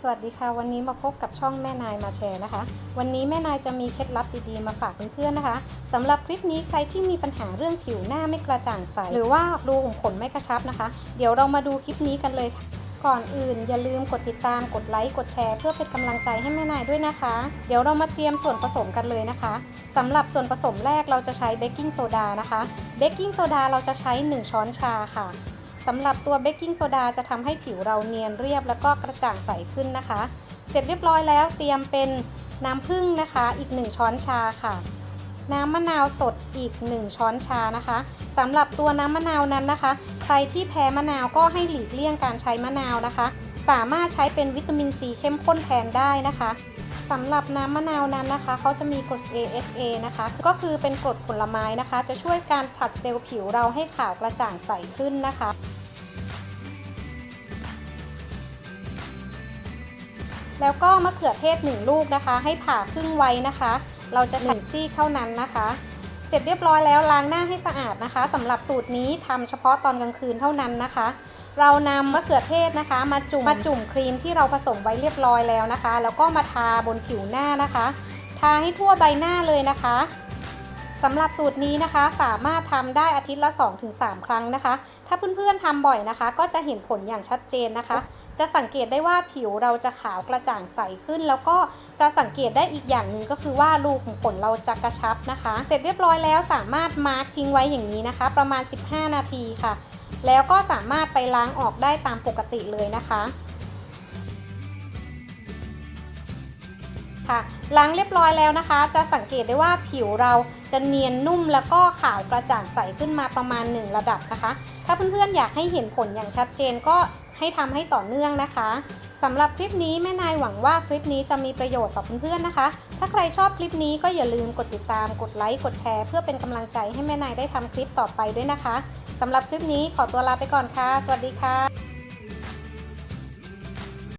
สวัสดีค่ะวันนี้มาพบกับช่องแม่นายมาแชร์นะคะ วันนี้แม่นายจะมีเคล็ดลับดีๆมาฝากเพื่อนๆนะคะสำหรับคลิปนี้ใครที่มีปัญหาเรื่องผิวหน้าไม่กระจ่างใส หรือว่ารูขุมขนไม่กระชับนะคะ เดี๋ยวเรามาดูคลิปนี้กันเลยค่ะ ก่อนอื่นอย่าลืมกดติดตามกดไลค์กดแชร์เพื่อเป็นกำลังใจให้แม่นายด้วยนะคะ เดี๋ยวเรามาเตรียมส่วนผสมกันเลยนะคะสำหรับส่วนผสมแรกเราจะใช้เบกกิ้งโซดานะคะเบกกิ้งโซดาเราจะใช้ 1 ช้อนชาค่ะ สำหรับตัวเบกกิ้งโซดาจะทำให้ผิวเราเนียนเรียบแล้วก็กระจ่างใสขึ้นนะคะ เสร็จเรียบร้อยแล้วเตรียมเป็นน้ำผึ้งนะคะ อีก 1 ช้อนชาค่ะ น้ำมะนาวสดอีก 1 ช้อนชานะคะสำหรับตัวน้ำมะนาวนั้นนะคะ ใครที่แพ้มะนาวก็ให้หลีกเลี่ยงการใช้มะนาวนะคะ สามารถใช้เป็นวิตามินซีเข้มข้นแทนได้นะคะสำหรับน้ำมะนาวนั้นนะคะ เขาจะมีกรด AHA นะคะ ก็คือเป็นกรดผลไม้นะคะ จะช่วยการผลัดเซลล์ผิวเราให้ขาวกระจ่างใสขึ้นนะคะ แล้วก็มะเขือเทศ 1 ลูกนะคะ ให้ผ่าครึ่งไว้นะคะ เราจะใช้ซี่เท่านั้นนะคะ เสร็จเรียบร้อยแล้วล้างหน้าให้สะอาดนะคะสำหรับสูตรนี้ทำเฉพาะตอนกลางคืนเท่านั้นนะคะ เรานำมะเขือเทศนะคะ มาจุ่มมาจุ่มครีมที่เราผสมไว้เรียบร้อยแล้วนะคะ แล้วก็มาทาบนผิวหน้านะคะ ทาให้ทั่วใบหน้าเลยนะคะ สำหรับสูตรนี้นะคะสามารถทำได้อาทิตย์ละ 2-3 ครั้งนะคะ ถ้าเพื่อนๆทำบ่อยนะคะ ก็จะเห็นผลอย่างชัดเจนนะคะ จะสังเกตได้ว่าผิวเราจะขาวกระจ่างใสขึ้น แล้วก็จะสังเกตได้อีกอย่างหนึ่งก็คือว่ารูขุมขนเราจะกระชับนะคะ เสร็จเรียบร้อยแล้วสามารถมาร์กทิ้งไว้อย่างนี้นะคะ ประมาณ 15 นาทีค่ะ แล้วก็สามารถไปล้างออกได้ตามปกติเลยนะคะ ค่ะล้างเรียบร้อยแล้วนะคะ จะสังเกตได้ว่าผิวเราจะเนียนนุ่มแล้วก็ขาวกระจ่างใสขึ้นมาประมาณ 1 ระดับนะคะ ถ้าเพื่อนๆอยากให้เห็นผลอย่างชัดเจนก็ให้ทำให้ต่อเนื่องนะคะสำหรับคลิปนี้แม่นายหวังว่าคลิปนี้จะมีประโยชน์ต่อเพื่อนๆนะคะ ถ้าใครชอบคลิปนี้ก็อย่าลืมกดติดตาม กดไลค์ กดแชร์ เพื่อเป็นกำลังใจให้แม่นายได้ทำคลิปต่อไปด้วยนะคะสำหรับคลิปนี้ขอตัวลาไปก่อนค่ะ สวัสดีค่ะ